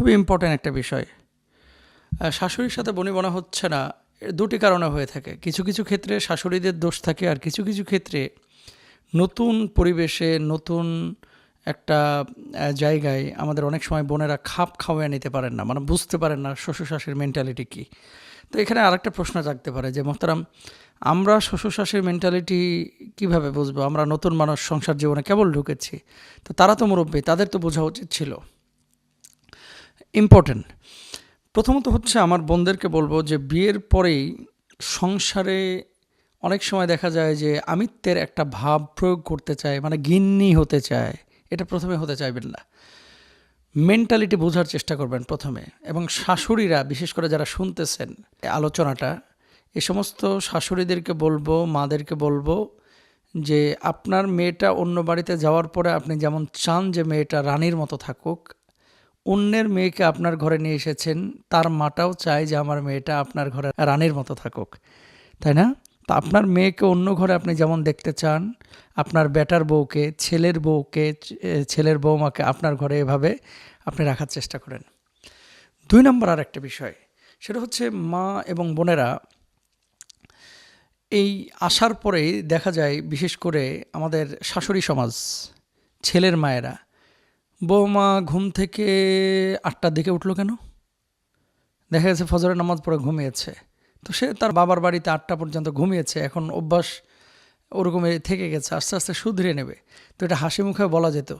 খুবই ইম্পর্ট্যান্ট একটা বিষয়। শাশুড়ির সাথে বনিবনা হচ্ছে না দুটি কারণে হয়ে থাকে। কিছু কিছু ক্ষেত্রে শাশুড়িদের দোষ থাকে আর কিছু কিছু ক্ষেত্রে নতুন পরিবেশে নতুন একটা জায়গায় আমাদের অনেক সময় বোনেরা খাপ খাওয়ায় নিতে পারেন না। মানে বুঝতে পারেন না শ্বশুর শাশুড়ির মেন্টালিটি কী। তো এখানে আরেকটা প্রশ্ন জাগতে পারে যে, মোহতারাম, আমরা শ্বশুর শাশুড়ির মেন্টালিটি কীভাবে বুঝব? আমরা নতুন মানুষ সংসার জীবনে কেবল ঢুকেছি? তো তারা তো মুরব্বী, তাদের তো বোঝা উচিত ছিল। ইম্পর্টেন্ট প্রথমত হচ্ছে আমার বোনদেরকে বলব যে বিয়ের পরেই সংসারে অনেক সময় দেখা যায় যে আমিত্বের একটা ভাব প্রয়োগ করতে চায় মানে গিন্নি হতে চায়। এটা প্রথমে হতে চাইবেন না। মেন্টালিটি বোঝার চেষ্টা করবেন প্রথমে। এবং শাশুড়িরা, বিশেষ করে যারা শুনতেছেন আলোচনাটা, এ সমস্ত শাশুড়িদেরকে বলব, মাদেরকে বলব যে আপনার মেয়েটা অন্য বাড়িতে যাওয়ার পরে আপনি যেমন চান যে মেয়েটা রানীর মতো থাকুক অন্যের মেয়েকে আপনার ঘরে নিয়ে এসেছেন, তার মাটাও চায় যে আমার মেয়েটা আপনার ঘরে রানীর মতো থাকুক। তাই না? তা আপনার মেয়েকে অন্য ঘরে আপনি যেমন দেখতে চান, আপনার বেটার বউকে, ছেলের বউকে ছেলের বৌমাকে আপনার ঘরে এভাবে আপনি রাখার চেষ্টা করেন। দুই নম্বর আর একটা বিষয়, সেটা হচ্ছে মা এবং বোনেরা এই আসার পরেই দেখা যায়, বিশেষ করে আমাদের শাশুড়ি সমাজ, ছেলের মায়েরা বৌমা ঘুম থেকে আটটার দিকে উঠল কেন? দেখা গেছে ফজরের নামাজ পড়ে ঘুমিয়েছে। তো সে তার বাবার বাড়িতে আটটা পর্যন্ত ঘুমিয়েছে। এখন অভ্যাস ওরকমই থেকে গেছে, আস্তে আস্তে শুধরে নেবে। তো এটা হাসি মুখে বলা যেত।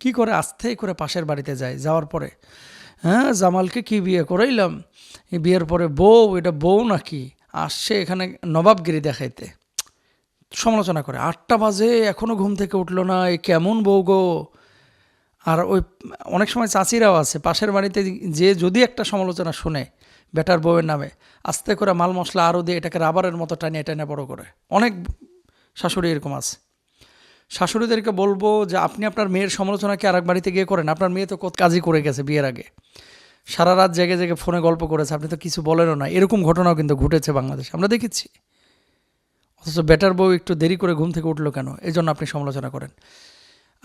কি করে আস্তে করে পাশের বাড়িতে যায়, যাওয়ার পরে? হ্যাঁ জামালকে কি বিয়ে করাইলাম? বিয়ের পরে বউ, এটা বউ নাকি? আসছে এখানে নবাবগিরি দেখাইতে। সমালোচনা করে, আটটা বাজে এখনও ঘুম থেকে উঠল না, এ কেমন বউ গো? আর ওই অনেক সময় চাচিরাও আছে, পাশের বাড়িতে যে যদি একটা সমালোচনা শুনে বেটার বউয়ের নামে, আস্তে করে মাল মশলা আরও দিয়ে এটাকে রাবারের মতো টানিয়ে টানে বড় করে। অনেক শাশুড়ি এরকম আছে। শাশুড়িদেরকে বলব যে, আপনি আপনার মেয়ের সমালোচনা কি এক বাড়িতে গিয়ে করেন। আপনার মেয়ে তো কত কাজই করে গেছে বিয়ের আগে। সারা রাত জেগে জেগে ফোনে গল্প করেছে, আপনি তো কিছু বলেনও না। এরকম ঘটনাও কিন্তু ঘটেছে বাংলাদেশে, আমরা দেখেছি। অথচ বেটার বউ একটু দেরি করে ঘুম থেকে উঠল কেন? এই জন্য আপনি সমালোচনা করেন।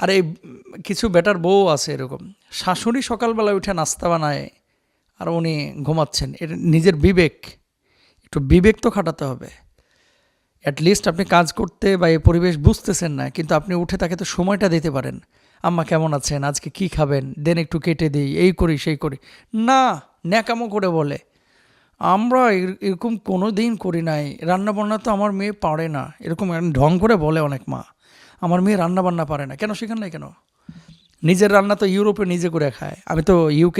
আর এই কিছু বেটার বউ আছে এরকম। শাশুড়ি সকালবেলা উঠে নাস্তা বানায় আর উনি ঘুমাচ্ছেন। এটা নিজের বিবেক। একটু বিবেক তো খাটাতে হবে। অ্যাটলিস্ট আপনি কাজ করতে বা এই পরিবেশ বুঝতেছেন না, কিন্তু আপনি উঠে তাকে তো সময়টা দিতে পারেন। আম্মা কেমন আছেন? আজকে কি খাবেন? দেন একটু কেটে দিই, এই করি, সেই করি। না, ন্যাকামো করে বলে। আমরা এর- এরকম কোনো দিন করি নাই। রান্নাবান্না তো আমার মেয়ে পারে না। এরকম ঢং করে বলে অনেক মা। আমার মেয়ে রান্না বান্না পারে না। কেন? শেখান নাই কেন? নিজের রান্না তো ইউরোপে নিজে করে খায়। আমি তো ইউকে